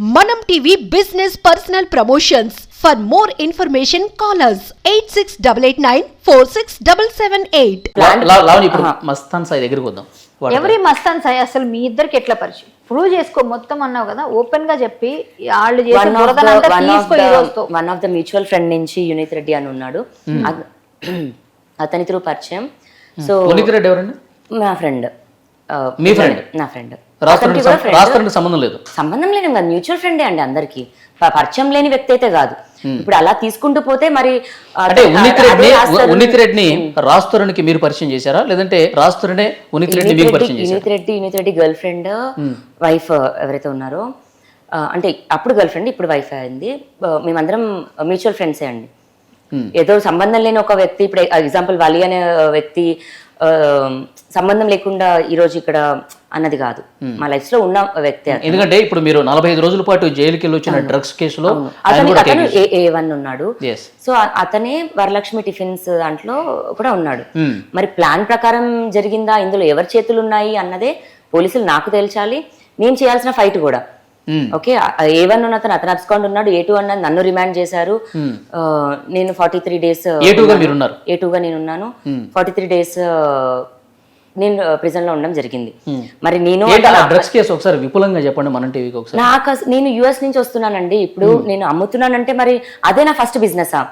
మనం TV business personal promotions for more information call us eight six double eight nine four six double seven eight Lavanya ఇప్పుడు మస్తాన్ సాయి దగ్గరికి వద్దాం వాడు- ఎవరి మస్తాన్ సాయి అసలు మీ ఇద్దరికి ఎట్లా పరిచయం? ప్రూవ్ చేసుకో మొత్తం అన్నావు కదా ఓపెన్గా చెప్పి వాళ్ళు చేసే వన్ ఆఫ్ బురదనంతా తీసుకో ఈ రోజుతో one of the mutual friend నుంచి యునిత్ రెడ్డి అని ఉన్నాడు. అత- అతని త్రూ పరిచయం. సో పునీత్ రెడ్డి ఎవరండి? నా ఫ్రెండ్ మీ friend? నా ఫ్రెండ్ రాష్ట్రానికి సంబంధం లేదు. సంబంధం లేదు కదా మ్యూచువల్ ఫ్రెండే అండి అందరికి. పరిచయం లేని వ్యక్తి అయితే కాదు. ఇప్పుడు అలా తీసుకుంటూ పోతే మరి అంటే ఉన్నిత్ రెడ్డిని రాస్తారు. ఉన్నిత్ రెడ్డిని రాస్తురానికి మీరు పరిచయం చేశారా? లేదంటే రాస్తురనే ఉన్నిత్ యునిత్ మీకు రెడ్డి పరిచయం చేశారా? Yunith Reddy Yunith Reddy girlfriend wife ఎవరైతే ఉన్నారో అంటే అప్పుడు గర్ల్ ఫ్రెండ్ ఇప్పుడు వైఫ్ అయింది. మేమందరం మ్యూచువల్ ఫ్రెండ్సే అండి. ఏదో సంబంధం లేని ఒక వ్యక్తి ఇప్పుడు ఎగ్జాంపుల్ వాలి అనే వ్యక్తి సంబంధం లేకుండా ఈ రోజు ఇక్కడ అన్నది కాదు. మా లైఫ్లో ఉన్న వ్యక్తి. ఎందుకంటే ఇప్పుడు మీరు నలభై ఐదు రోజుల పాటు జైలుకి వెళ్ళి వచ్చిన డ్రగ్స్ కేసులో అతని ఏ వన్ ఉన్నాడు. సో అతనే వరలక్ష్మి టిఫిన్స్ దాంట్లో కూడా ఉన్నాడు. Hmm. మరి ప్లాన్ ప్రకారం జరిగిందా? ఇందులో ఎవరి చేతులు ఉన్నాయి అన్నదే పోలీసులు నాకు తేల్చాలి. నేను చేయాల్సిన ఫైట్ కూడా. ఓకే ఏ వన్ ఉన్న అతను అతను అబ్స్కాండ్ ఉన్నాడు. ఏ టూ అన్నది నన్ను రిమాండ్ చేశారు. ఆ, నేను ఫార్టీ త్రీ డేస్ ఏ టూగా మీరు ఉన్నారు? ఏ టూగా నేను ఉన్నాను. ఫార్టీ త్రీ డేస్ నేను ప్రిజన్లో ఉండడం జరిగింది. మరి నేను డ్రగ్స్ కేసు ఒకసారి విపులంగా చెప్పండి మన టీవీకి ఒకసారి. నాకు నేను యుఎస్ నుంచి వస్తున్నానండి. ఇప్పుడు నేను అమ్ముతున్నానంటే మరి అదే నా ఫస్ట్ బిజినెసా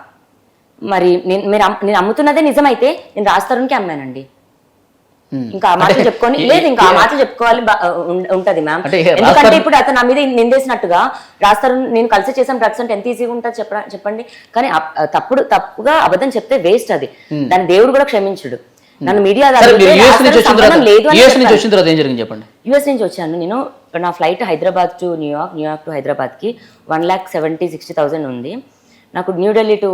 మరి నేను మీరు నేను అమ్ముతున్నదే నిజమైతే నేను రాస్తారునికి అమ్మానండి. Hmm. ఇంకా ఆ మాటలు చెప్పుకొని లేదు ఇంకా ఆ మాటలు చెప్పుకోవాలి ఉంటది మ్యామ్ అంటే ఎందుకంటే ఇప్పుడు అతను నా మీద నిందేసినట్టుగా రాస్తారు నేను కలిసి చేసాం డ్రగ్స్ అంటే ఎంత ఈజీగా ఉంటుంది చెప్ప చెప్పండి. కానీ తప్పుడు తప్పుగా అబద్ధం చెప్తే వేస్ట్ అది. దాని దేవుడు కూడా క్షమించుడు. నన్ను మీడియా యూఎస్ యూఎస్ నుంచి. వచ్చిన తర్వాత ఏం జరిగింది చెప్పండి? యుఎస్ నుంచి వచ్చాను. నేను నా flight Hyderabad to New York New York to హైదరాబాద్కి one lakh seventy sixty thousand ఉంది. నాకు New Delhi to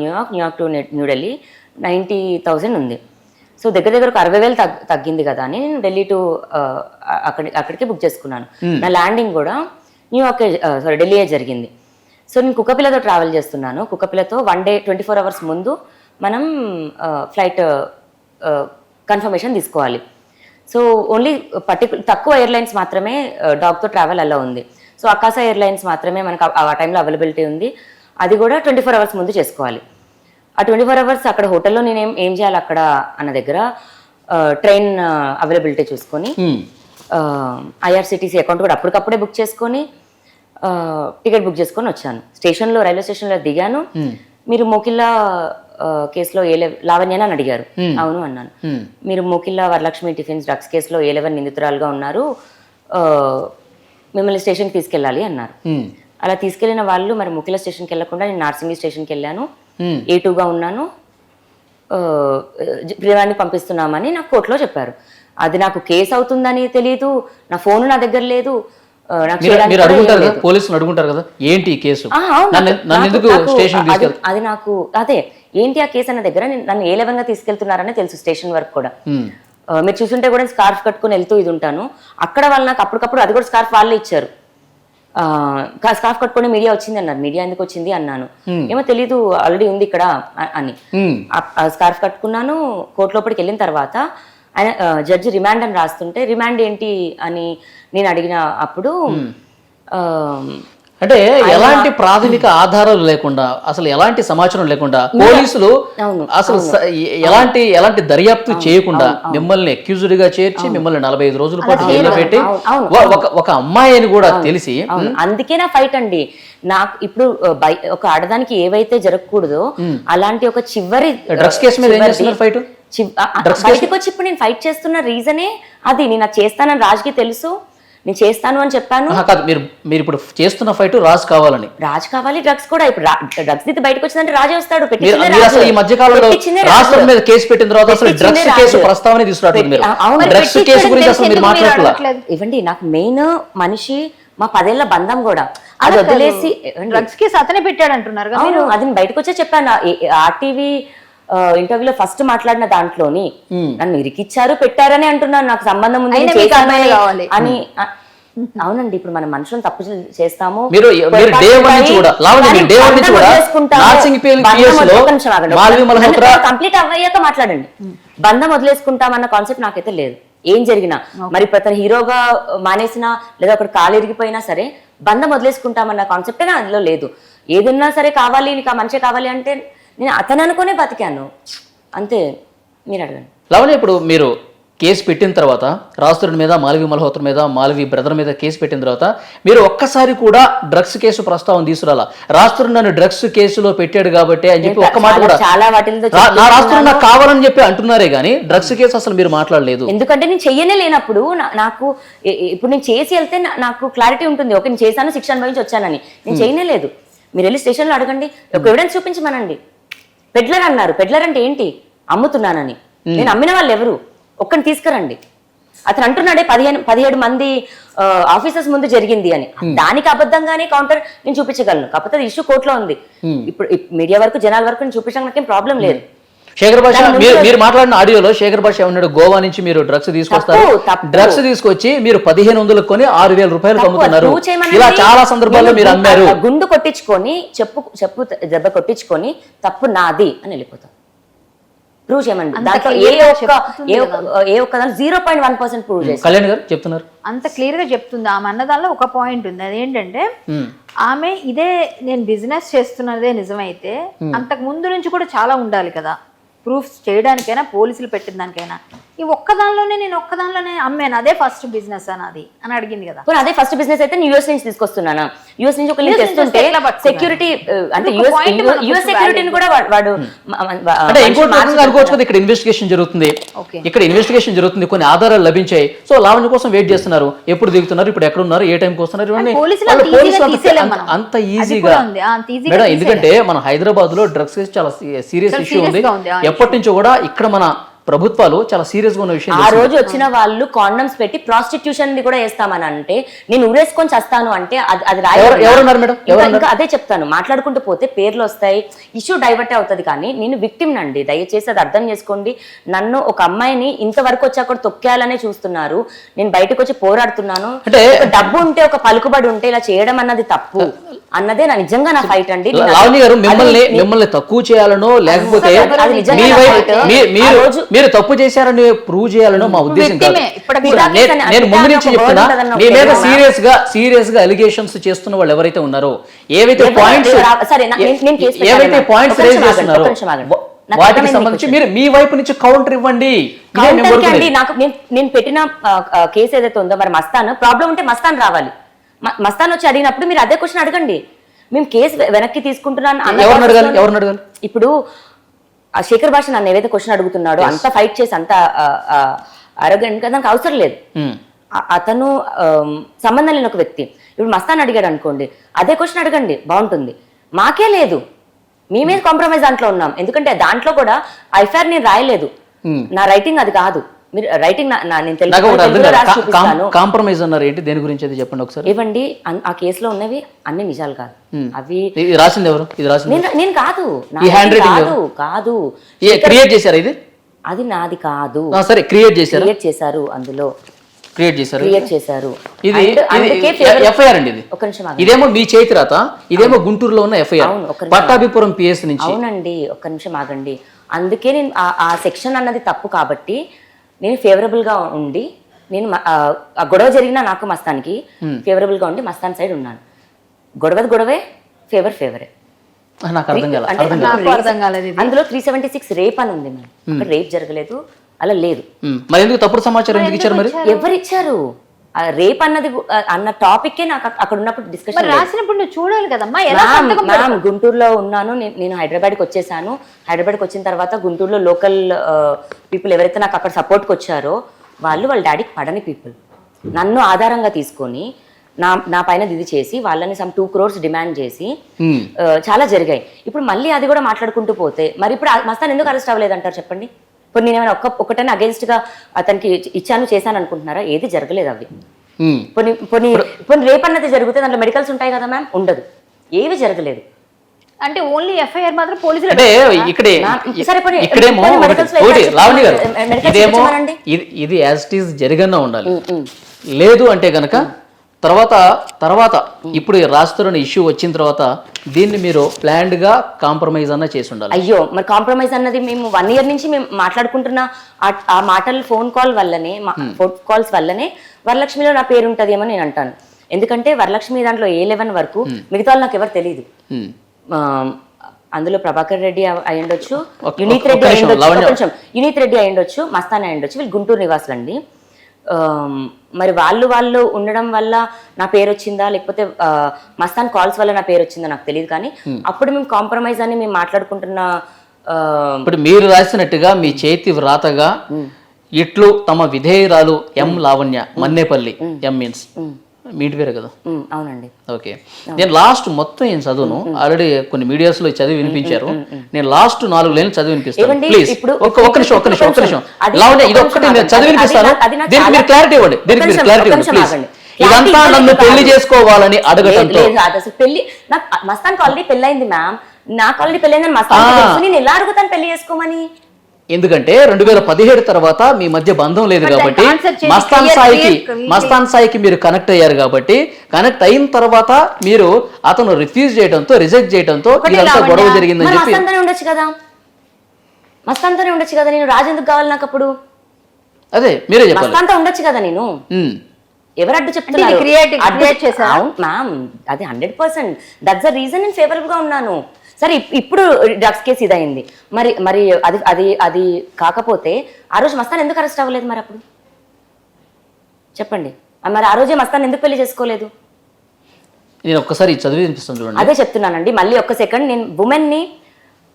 New York New York to New Delhi ninety thousand ఉంది. సో దగ్గర దగ్గర ఒక అరవై వేలు తగ్ తగ్గింది కదా అని నేను ఢిల్లీ టు అక్కడి అక్కడికి బుక్ చేసుకున్నాను. నా ల్యాండింగ్ కూడా న్యూయార్క్ సారీ ఢిల్లీయే జరిగింది. సో నేను కుక్కపిల్లతో ట్రావెల్ చేస్తున్నాను. కుక్కపిల్లతో one day twenty four hours ముందు మనం ఫ్లైట్ కన్ఫర్మేషన్ తీసుకోవాలి. సో ఓన్లీ పర్టికులర్ తక్కువ ఎయిర్లైన్స్ మాత్రమే డాగ్తో ట్రావెల్ అలా ఉంది. సో అకాసా ఎయిర్లైన్స్ మాత్రమే మనకు ఆ- ఆ టైంలో అవైలబిలిటీ ఉంది. అది కూడా ట్వంటీ ఫోర్ అవర్స్ ముందు చేసుకోవాలి. ఆ ట్వంటీ ఫోర్ అవర్స్ అక్కడ హోటల్లో నేను ఏం ఏం చేయాలి అక్కడ అన్న దగ్గర ట్రైన్ అవైలబిలిటీ చూసుకొని. ఐఆర్సిటీసీ అకౌంట్ కూడా అప్పటికప్పుడే బుక్ చేసుకొని టికెట్ బుక్ చేసుకొని వచ్చాను. స్టేషన్లో రైల్వే స్టేషన్లో దిగాను. మీరు మోకిల్లా కేసులో ఏ లెవ్ లావణ్యన అని అడిగారు. అవును అన్నాను. మీరు మోకిల్లా వరలక్ష్మి టిఫిన్స్ డ్రగ్స్ కేసులో ఏ లెవెన్ నిందితురాలుగా ఉన్నారు? మిమ్మల్ని స్టేషన్కి తీసుకెళ్ళాలి అన్నారు. అలా తీసుకెళ్ళిన వాళ్ళు మరి ముకిల స్టేషన్కి వెళ్ళకుండా నేను నార్సింగి స్టేషన్కి వెళ్ళాను. Hmm. ఏ టూగా ఉన్నాను ప్రియాన్ని పంపిస్తున్నామని నాకు కోర్టులో చెప్పారు. అది నాకు కేసు అవుతుందని తెలియదు నా ఫోన్ నా దగ్గర లేదు మీరు అడుగుంటారు కదా. పోలీసులు అడుగుంటారు కదా ఏంటి కేసు? అది- నాకు అదే ఏంటి ఆ కేసు అన్న దగ్గర నేను- నన్ను ఏ లెవెన్గా తీసుకెళ్తున్నారని తెలుసు స్టేషన్ వరకు కూడా. ఆ, మీరు చూసుంటే కూడా స్కార్ఫ్ కట్టుకుని వెళ్తూ ఇది ఉంటాను. అక్కడ వాళ్ళు నాకు అప్పటికప్పుడు అది కూడా స్కార్ఫ్ వాళ్ళే ఇచ్చారు. స్కార్ఫ్ కట్టుకుని మీడియా వచ్చింది అన్నారు. మీడియా ఎందుకు వచ్చింది అన్నాను. ఏమో తెలీదు ఆల్రెడీ ఉంది ఇక్కడ అని. స్కార్ఫ్ కట్టుకున్నాను కోర్టు లోపలికి వెళ్ళిన తర్వాత ఆయన జడ్జి రిమాండ్ అని రాస్తుంటే రిమాండ్ ఏంటి? అని నేను అడిగిన అప్పుడు ఆ, అంటే ఎలాంటి ప్రాథమిక ఆధారాలు లేకుండా అసలు ఎలాంటి సమాచారం లేకుండా పోలీసులు అసలు ఎలాంటి ఎలాంటి దర్యాప్తు చేయకుండా మిమ్మల్ని అక్యూజ్డ్గా చేర్చి మిమ్మల్ని నలభై ఐదు రోజుల పాటు జైల్లో పెట్టి ఒక ఒక అమ్మాయి అని కూడా తెలిసి అందుకే నా ఫైట్ అండి. నాకు ఇప్పుడు ఒక ఆడదానికి ఏవైతే జరగకూడదో అలాంటి ఒక చివరి డ్రగ్స్ కేసు మీద ఏం చివరిది- చేస్తున్నారు ఫైట్ బయటకు వచ్చి ఇప్పుడు నేను ఫైట్ చేస్తున్న రీజనే అది. నేను చేస్తానని రాజుకి తెలుసు. నేను చేస్తాను అని చెప్పాను కాదు మీరు మీరు ఇప్పుడు చేస్తున్న ఫైట్ రాజు కావాలని రాజు కావాలి డ్రగ్స్ కూడా ఇప్పుడు డ్రగ్స్ దిద్ది బయటకు వచ్చిందంటే రాజే వస్తాడు అసలు. ఈ మధ్య కాలంలో రాజు. మీద కేసు పెట్టిన తర్వాత అసలు డ్రగ్స్ కేసు. ప్రస్తావన తీసుకురావట్లేదు మీరు ఆ- అవును, మరి డ్రగ్స్ కేసు పెట్టించడం గురించి అసలు మీరు తెలిసి ఎందుకు మీరు మాట్లాడట్లా అడగట్లేదు? ఇవ్వండి నాకు మెయిన్ మనిషి మా పదేళ్ళ బంధం కూడా అది వదిలేసి. డ్రగ్స్ కేసు అతనే పెట్టాడు అంటున్నారు అది నేను బయటకు వచ్చే చెప్పాను ఆర్టీవీ ఇంటర్వ్యూలో ఫస్ట్ మాట్లాడిన దాంట్లోని నన్ను ఇరికిచ్చారు పెట్టారని అంటున్నాను. నాకు సంబంధం ఉంది. అని అవునండి ఇప్పుడు మనం మనుషులను తప్పు చేస్తాము. కంప్లీట్ అవ్వయ్యాక మాట్లాడండి. బంధం వదిలేసుకుంటామన్న కాన్సెప్ట్ నాకైతే లేదు. ఏం జరిగినా. మరి అతను హీరోగా మానేసినా లేదా ఒకటి కాలు ఇరిగిపోయినా సరే బంధం వదిలేసుకుంటామన్న కాన్సెప్టే నా అందులో లేదు. ఏదన్నా సరే కావాలి నీకు ఆ మనిషి కావాలి అంటే నేను అతను అనుకునే బతికాను. అంతే మీరు అడగండి. లావణ్య ఇప్పుడు మీరు కేసు పెట్టిన తర్వాత రాస్తుడి మీద మాలవి మల్హోత్ర మీద మాలవి బ్రదర్ మీద కేసు పెట్టిన తర్వాత మీరు ఒక్కసారి కూడా డ్రగ్స్ కేసు ప్రస్తావన తీసుకురాలా? రాస్తుడు నన్ను డ్రగ్స్ కేసులో పెట్టాడు కాబట్టి అని చెప్పి ఒక్క మాట కూడా చాలా వాటితో రా- నా రాష్ట్రం నాకు కావాలని చెప్పి అంటున్నారే గానీ డ్రగ్స్ కేసు అసలు మీరు మాట్లాడలేదు. ఎందుకంటే నేను చెయ్యనే లేనప్పుడు నాకు ఇప్పుడు నేను చేసి వెళ్తే నాకు క్లారిటీ ఉంటుంది. ఓకే నేను చేశాను శిక్ష అనుభవించి వచ్చానని. నేను చేయనే లేదు. మీరు వెళ్ళి స్టేషన్లో అడగండి. ఒక ఎవిడెన్స్ చూపించమనండి. పెడ్లర్ అన్నారు. పెడ్లర్ అంటే ఏంటి? అమ్ముతున్నానని. నేను అమ్మిన వాళ్ళు ఎవరు? ఒక్కని తీసుకురండి. అతను అంటున్నాడే పదిహేను పదిహేడు మంది ఆఫీసర్స్ ముందు జరిగింది అని. దానికి అబద్ధంగానే కౌంటర్ నేను చూపించగలను. కాకపోతే ఇష్యూ కోర్టులో ఉంది. ఇప్పుడు మీడియా వరకు జనాల వరకు నేను చూపించడానికి నాకేం ప్రాబ్లం లేదు. శేఖర్ భాష మీరు మాట్లాడిన ఆడియోలో శేఖర్ భాష ఏమన్నాడు? గోవా నుంచి మీరు డ్రగ్స్ తీసుకొస్తారు. డ్రగ్స్ తీసుకొచ్చి మీరు పదిహేను వందలకు కొని ఆరు వేల రూపాయలు అమ్ముతున్నారు. ఇలా చాలా సందర్భాల్లో మీరు అమ్మారు గుండు కొట్టించుకొని చెప్పు చెప్పు దెబ్బ కొట్టించుకొని తప్పు నాది అని వెళ్ళిపోతాం. ప్రూవ్ చేయమండి. దాంట్లో ఏ ఒక్క చెప్తుంది ఏ ఒక్క zero point one percent prove చేసి కళ్యాణ్ గారు చెప్తున్నారు. అంత క్లియర్గా చెప్తుంది. ఆమె అన్నదానిలో ఒక పాయింట్ ఉంది. అదేంటంటే. ఆమె ఇదే నేను బిజినెస్ చేస్తున్నదే నిజమైతే అంతకు ముందు నుంచి కూడా చాలా ఉండాలి కదా. ప్రూఫ్స్ చేయడానికైనా పోలీసులు పెట్టిన దానికైనా ఈ ఒక్కదానిలోనే నేను ఒక్కదానిలోనే అమ్మాను. అదే ఫస్ట్ బిజినెస్ అన్నది అని అడిగింది కదా. పోనీ అదే ఫస్ట్ బిజినెస్ అయితే నేను యూఎస్ నుంచి తీసుకొస్తున్నానా? యూఎస్ నుంచి ఒక తెస్తుంటే పట్టుకున్నారు? సెక్యూరిటీ అంటే యూఎస్. సెక్యూరిటీని కూడా వాడు- రకంగా అనుకోవచ్చు కదా ఇక్కడ ఇన్వెస్టిగేషన్ జరుగుతుంది. ఇక్కడ ఇన్వెస్టిగేషన్ జరుగుతుంది కొన్ని ఆధారాలు లభించాయి. సో లావణ్య కోసం వెయిట్ చేస్తున్నారు. ఎప్పుడు దిగుతున్నారు ఇప్పుడు ఎక్కడ ఉన్నారు ఏ టైంకి వస్తున్నారు అంత అది ఈజీగా మేడం. ఎందుకంటే మన హైదరాబాద్లో డ్రగ్స్ కేసు చాలా సీరియస్ ఇష్యూ ఉంది. ఎప్పటి నుంచో కూడా ఇక్కడ మన ప్రభుత్వాలు చాలా సీరియస్గా ఉన్న విషయం ఆ. రోజు వచ్చిన వాళ్ళు కాండమ్స్ పెట్టి ప్రాస్టిట్యూషన్ కూడా వేస్తామని అంటే నేను ఉరేసుకొని చస్తాను అంటే అది ఎవరున్నారు మేడం? ఇంకా-? ఇంకా అదే చెప్తాను. మాట్లాడుకుంటూ పోతే పేర్లు వస్తాయి. ఇష్యూ డైవర్ట్ అవుతుంది కానీ నేను విక్టిమ్ నండి దయచేసి అది అర్థం చేసుకోండి. నన్ను ఒక అమ్మాయిని ఇంతవరకు వచ్చి అక్కడ తొక్కేయాలనే చూస్తున్నారు. నేను బయటకు వచ్చి పోరాడుతున్నాను. అంటే- డబ్బు ఉంటే ఒక పలుకుబడి ఉంటే ఇలా చేయడం అన్నది తప్పు. అన్నదే నా నిజంగా నా ఫైట్ అండి. లావణ్య గారు మిమ్మల్ని మిమ్మల్ని తక్కువ చేయాలనో లేకపోతే మీరు రోజు- మీరు తప్పు చేశారని ప్రూవ్ చేయాలనో మా ఉద్దేశం కాదు. నేను- ముందు నుంచి చెప్తున్నా మీ మీద సీరియస్గా సీరియస్గా అలిగేషన్స్ చేస్తున్న వాళ్ళు ఎవరైతే ఉన్నారో ఏవైతే పాయింట్స్ ఏవైతే. పాయింట్స్ రేజ్ చేస్తున్నారో వాటికి సంబంధించి మీరు మీ వైపు నుంచి కౌంటర్ ఇవ్వండి. కౌంటర్. నాకు నేను పెట్టిన కేసు ఏదైతే ఉందో మరి మస్తాన్. ప్రాబ్లం ఉంటే మస్తాన్ రావాలి. మస్తాన్ వచ్చి అడిగినప్పుడు మీరు అదే క్వశ్చన్ అడగండి. మేము కేసు వెనక్కి తీసుకుంటున్నాను ఇప్పుడు ఆ శేఖర్ భాష నన్ను ఏదైతే క్వశ్చన్ అడుగుతున్నాడో అంత ఫైట్ చేసి అంత అరగంట దానికి అవసరం లేదు. ఆ- అతను సంబంధం లేని ఒక వ్యక్తి. ఇప్పుడు మస్తాన్ అడిగాడు అనుకోండి అదే క్వశ్చన్ అడగండి బాగుంటుంది. మాకే లేదు. మీ మీద కాంప్రమైజ్ దాంట్లో ఉన్నాం. ఎందుకంటే దాంట్లో కూడా ఐఫార్ నేను రాయలేదు. Hmm. నా రైటింగ్ అది కాదు. మీరు రైటింగ్ నేను కాంప్రమైజ్ అన్నారు ఏంటి? దేని గురించి అయితే చెప్పండి ఒకసారి? ఇవ్వండి ఆ కేసులో ఉన్నవి అన్ని నిజాలు కాదు. అవి ఇది రాసింది ఎవరు? ఇది రాసింది నేను కాదు. writing కాదు కాదు. క్రియేట్ చేశారా ఇది? అది నాది కాదు. సరే క్రియేట్ చేశారా? క్రియేట్ చేశారు అందులో. క్రియేట్ చేశారు. క్రియేట్ చేశారు. ఇది ఎఫ్ఐఆర్ అండి ఇది. ఒక నిమిషం ఆగండి. ఇదేమో మీ చేతి రాత ఇదేమో గుంటూరులో ఉన్న ఎఫ్ఐఆర్. పట్టాభిపురం పిఎస్ నుంచి. అవునండి ఒక్క నిమిషం ఆగండి. అందుకే నేను ఆ సెక్షన్ అన్నది తప్పు కాబట్టి నేను ఫేవరబుల్గా ఉండి నేను ఆ గొడవ జరిగిన నాకు మస్తానికి ఫేవరబుల్గా ఉండి మస్తాన్ సైడ్ ఉన్నాను. గొడవది గొడవే ఫేవర్ ఫేవరే. అందులో త్రీ సెవెంటీ సిక్స్ రేప్ అని ఉంది రేప్ జరగలేదు అలా లేదు. మరి ఎందుకు తప్పుడు సమాచారం ఎవరు ఇచ్చారు రేప్ అన్నది అన్న టాపిక్ నాకు అక్కడ ఉన్నప్పుడు డిస్కషన్ రాసినప్పుడు నువ్వు చూడాలి కదమ్మా? మ్యామ్, గుంటూరులో ఉన్నాను. నేను నేను హైదరాబాద్కి వచ్చేసాను. హైదరాబాద్కి వచ్చిన తర్వాత గుంటూరులో లోకల్ పీపుల్ ఎవరైతే నాకు అక్కడ సపోర్ట్కి వచ్చారో వాళ్ళు వాళ్ళ డాడీకి పడని పీపుల్ నన్ను ఆధారంగా తీసుకొని నా నా పైన ఇది చేసి వాళ్ళని సమ్ టూ క్రోర్స్ డిమాండ్ చేసి ఆ, చాలా జరిగాయి. ఇప్పుడు మళ్ళీ అది కూడా మాట్లాడుకుంటూ పోతే మరి ఇప్పుడు మస్తాన్ ఎందుకు అరెస్ట్ అవ్వలేదంటారు చెప్పండి? ఇప్పుడు నేను ఏమైనా ఒక్క ఒకటైనా against గా అతనికి ఇచ్చాను చేశాను అనుకుంటున్నారా ఏది జరగలేదు అవి. కొన్ని కొన్ని కొన్ని రేప్ అన్నది జరిగితే దాంట్లో మెడికల్స్ ఉంటాయి కదా మ్యామ్? ఉండదు. ఏవి జరగలేదు. అంటే ఓన్లీ ఎఫ్ఐఆర్ మాత్రం పోలీసులు అంటే ఇక్కడే నా- సరే, పోనీ, ఇక్కడేమో లావణి గారు మెడికల్స్ ఇదేమో. ఇది ఇది యాజ్ ఇట్ ఈస్ జరిగన్నా ఉండాలి. లేదు అంటే గనక తర్వాత తర్వాత ఇప్పుడు రాస్తున్న ఇష్యూ వచ్చిన తర్వాత దీన్ని మీరు ప్లాన్డ్గా కాంప్రమైజ్ అన్న చేసి ఉండాలి అయ్యో మరి కాంప్రమైజ్ అన్నది మేము వన్ ఇయర్ నుంచి మేము మాట్లాడుకుంటున్న ఆ- మాటలు ఫోన్ కాల్ వల్లనే ఫోన్ కాల్స్ వల్లనే వరలక్ష్మిలో నా పేరు ఉంటుంది ఏమో నేను అంటాను ఎందుకంటే వరలక్ష్మి దాంట్లో ఏ లెవెన్ వరకు మిగతా వాళ్ళు నాకు ఎవరు తెలియదు. ఆ, అందులో ప్రభాకర్ రెడ్డి అవ- అయి ఉండొచ్చు ఒక్క- యునీత్ రెడ్డి అయి నిమిషం, ఉండొచ్చు లావణ్య. ఒక్క నిమిషం. యునీత్ రెడ్డి అయి ఉండొచ్చు మస్తాన్ అయి ఉండొచ్చు వీళ్ళు గుంటూరు నివాసులు అండి మరి వాళ్ళు వాళ్ళు ఉండడం వల్ల నా పేరు వచ్చిందా? లేకపోతే మస్తాన్ కాల్స్ వల్ల నా పేరు వచ్చిందా నాకు తెలియదు కానీ అప్పుడు మేము కాంప్రమైజ్ అని మేము మాట్లాడుకుంటున్న ఇప్పుడు మీరు రాసినట్టుగా మీ చేతి వ్రాతగా ఇట్లు తమ విధేయురాలు M Lavanya Mannepalli M means. మీ ఇంటి పేరే కదా అవునండి. ఓకే. నేను లాస్ట్ మొత్తం ఏం చదువును? ఆల్రెడీ కొన్ని మీడియాస్లో చదివి వినిపించారు. నేను లాస్ట్ నాలుగు లైన్లు చదివి వినిపిస్తాను. ప్లీజ్ ఒక్క ఒక్క నిమిషం ఒక్క నిమిషం ఒక్క నిమిషం. ఇది ఒక్క ఒక్కటి నేను చదివి. వినిపిస్తాను. దీనికి మీరు క్లారిటీ ఇవ్వండి. దీనికి మీరు క్లారిటీ ఇవ్వండి ప్లీజ్. ఇదంతా నన్ను పెళ్ళి. చేసుకోవాలని అడగటంతో. పెళ్ళి నాకు మస్తాన్కి ఆల్రెడీ పెళ్ళైంది మ్యామ్ నాకు ఆల్రెడీ పెళ్ళైందని మస్తాన్ నేను ఎలా అడుగుతాను పెళ్ళి చేసుకోమని? ఎందుకంటే రెండు వేల పదిహేడు తర్వాత మీ మధ్య బంధం లేదు కాబట్టి మస్తాన్ సాయికి మస్తాన్ సాయికి మీరు కనెక్ట్ అయ్యారు కాబట్టి కనెక్ట్ అయిన తర్వాత మీరు అతను రిఫ్యూజ్ చేయడంతో రిజెక్ట్ చేయడంతో ఇదంతా గొడవ జరిగిందని చెప్పి ఉండొచ్చు కదా? మస్తాన్తోనే ఉండొచ్చు కదా? నేను రాజెందుకు కావాలి నాకు అప్పుడు? అదే మీరే చెప్పాలి. మస్తాన్తో ఉండొచ్చు కదా నేను. ఎవరు అడ్డు చెప్తున్నారు? మ్యామ్ అది hundred percent that's the reason నేను ఫేవరబుల్గా ఉన్నాను. సరే ఇప్- ఇప్పుడు డ్రగ్స్ కేసు ఇదైంది మరి మరి అది అది అది కాకపోతే ఆ రోజు మస్తాన్ ఎందుకు అరెస్ట్ అవ్వలేదు మరి అప్పుడు? చెప్పండి. మరి ఆ రోజే మస్తాన్ ఎందుకు పెళ్ళి చేసుకోలేదు? నేను ఒక్కసారి చదివి వినిపిస్తాను చూడండి. అదే చెప్తున్నానండి. మళ్ళీ ఒక్క సెకండ్. నేను ఉమెన్ని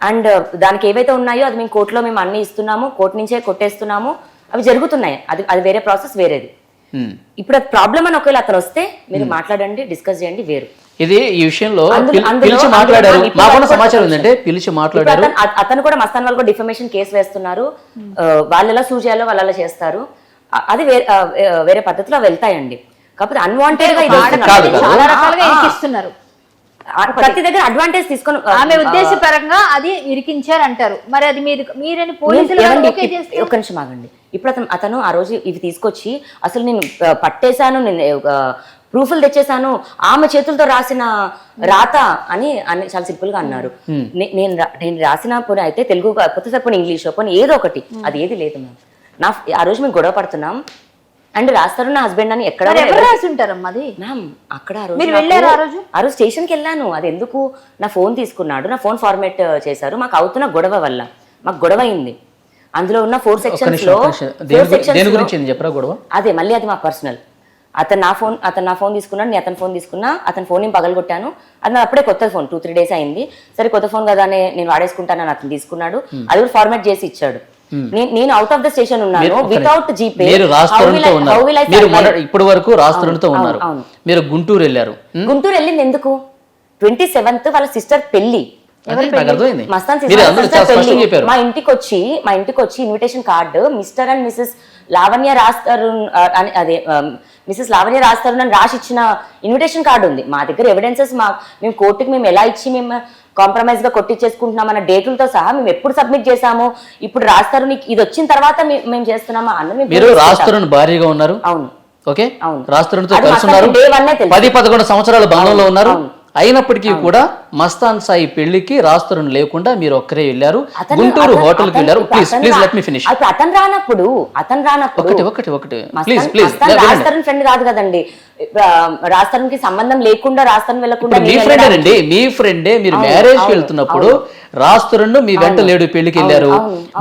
అండ్ దానికి ఏవైతే ఉన్నాయో అది మేము కోర్టులో మేము అన్ని ఇస్తున్నాము కోర్టు నుంచే కొట్టేస్తున్నాము. అవి జరుగుతున్నాయి. అది అది వేరే ప్రాసెస్ వేరేది. ఇప్పుడు అది ప్రాబ్లం అని ఒకవేళ అతను వస్తే మీరు మాట్లాడండి డిస్కస్ చేయండి వేరు. ఇది ఈ విషయంలో పిలిచి మాట్లాడారు. మాకున్న వరకు సమాచారం ఏంటంటే పిలిచి మాట్లాడారు. అతను అత- అతను కూడా మస్తాన్ వాళ్ళు కూడా డిఫర్మేషన్ కేసు వేస్తున్నారు. ఆ, వాళ్ళు ఎలా సూజ్ చేయాలో వాళ్ళు అలా చేస్తారు అది వేరే పద్ధతిలో వెళ్తాయండి. కాకపోతే అన్వాంటెడ్గా. చాలా రకాలుగా ఇరికిస్తున్నారు ప్రతి దగ్గర అడ్వాంటేజ్ తీసుకొని ఆమె ఉద్దేశపరంగా అది ఇరికించారు అంటారు మరి అది మీరు మీరని పోలీసులు ఒక్క నిమిషం ఆగండి. ఇప్పుడు అతను అతను ఆ రోజు ఇవి తీసుకొచ్చి అసలు నేను పట్టేశాను నేను ప్రూఫ్లు తెచ్చేసాను ఆమె చేతులతో రాసిన రాత అని అని చాలా సింపుల్గా అన్నారు నే- నేను రా- నేను రాసిన పోనీ అయితే తెలుగు కొత్త పోనీ ఇంగ్లీష్ పోనీ ఏదో ఒకటి. అది ఏది లేదు మ్యామ్. నా ఆ రోజు మేము గొడవ పడుతున్నాం. అండ్ రాస్తారు నా హస్బెండ్ అని ఎక్కడ మరి ఎవరు రాసి ఉంటారమ్మా అది? మ్యామ్ అక్కడ ఆ రోజు వెళ్ళారా ఆ రోజు? ఆ రోజు స్టేషన్కి వెళ్ళాను. అది ఎందుకు? నా ఫోన్ తీసుకున్నాడు. నా ఫోన్ ఫార్మేట్ చేశారు. మాకు అవుతున్న గొడవ వల్ల. మాకు గొడవ అయింది అందులో ఉన్న ఫోర్ సెక్షన్స్లో చెప్పరా గొడవ? అదే మళ్ళీ అది మా పర్సనల్. అతను నా ఫోన్ అతను నా ఫోన్ తీసుకున్నాడు నేను అతని ఫోన్ తీసుకున్నా అతని ఫోన్ నేను పగలగొట్టాను. అది నా అప్పుడే కొత్త ఫోన్ టూ త్రీ డేస్ అయింది. సరే కొత్త ఫోన్ కదా అని నేను వాడేసుకుంటానని అతను తీసుకున్నాడు. అది కూడా ఫార్మాట్ చేసి ఇచ్చాడు. నేను- నేను అవుట్ ఆఫ్ ద స్టేషన్ ఉన్నాను. వితౌట్. జీపే ఇప్పటి వరకు రాష్ట్రంతో ఉన్నారు. మీరు గుంటూరు వెళ్ళారు. ఉమ్. గుంటూరు వెళ్ళింది ఎందుకు? ట్వంటీ సెవెంత్ వాళ్ళ సిస్టర్ పెళ్ళి మస్తాన్ సిస్టర్ పెళ్ళి మా ఇంటికి వచ్చి మా ఇంటికి వచ్చి invitation card Mr and Mrs Lavanya రాస్తారు అదే మిసెస్ లావణ్య రాస్తారు అని రాసి ఇచ్చిన ఇన్విటేషన్ కార్డు ఉంది మా దగ్గర ఎవిడెన్సెస్ మా మేము కోర్టుకి మేము ఎలా ఇచ్చి మేము కాంప్రమైజ్గా కొట్టించేసుకుంటున్నాం అన్న డేటులతో సహా మేము ఎప్పుడు సబ్మిట్ చేసాము ఇప్పుడు రాస్తారు నీకు ఇది వచ్చిన తర్వాత మేము చేస్తున్నామా అన్న మీరు. రాష్ట్రం భార్యగా ఉన్నారు అవును ఓకే అవును. కలిసి ఉన్నారు తెలుసు. పది పదకొండు సంవత్సరాల బంధంలో ఉన్నారు. అయినప్పటికీ కూడా మస్తాన్ సాయి పెళ్ళికి రాస్తురం లేకుండా మీరు ఒక్కరే వెళ్ళారు. గుంటూరు హోటల్కి అతను- వెళ్ళారు. Please please let me finish అతను రానప్పుడు అతను రానప్పుడు ఒకటి ఒకటి ఒకటి. ప్లీజ్ ప్లీజ్ రాస్తారని ఫ్రెండ్ కాదు కదండి. రాస్తారన్కి సంబంధం లేకుండా రాస్తారని వెళ్ళకుండా మీ ఫ్రెండ్ అండి మీ ఫ్రెండే మీరు మ్యారేజ్కి వెళ్తున్నప్పుడు. రాస్తురండు మీ వెంట లేడు పెళ్ళికి వెళ్ళారు.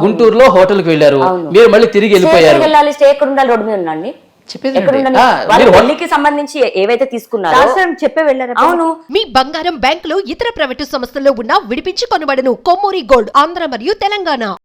గుంటూరులో హోటల్కి వెళ్ళారు. అవును. మీరు మళ్ళీ తిరిగి వెళ్ళిపోయారు. స్టే ఎక్కడ ఉండాలి రోడ్డు మీద ఉండండి. చెప్పేది సంబంధించి ఏవైతే తీసుకున్నారో చెప్పే వెళ్ళారా అవును. మీ బంగారం బ్యాంకులు ఇతర ప్రైవేటు సంస్థల్లో ఉన్న విడిపించి కొనబడను కొమ్మూరి గోల్డ్ ఆంధ్ర మరియు తెలంగాణ.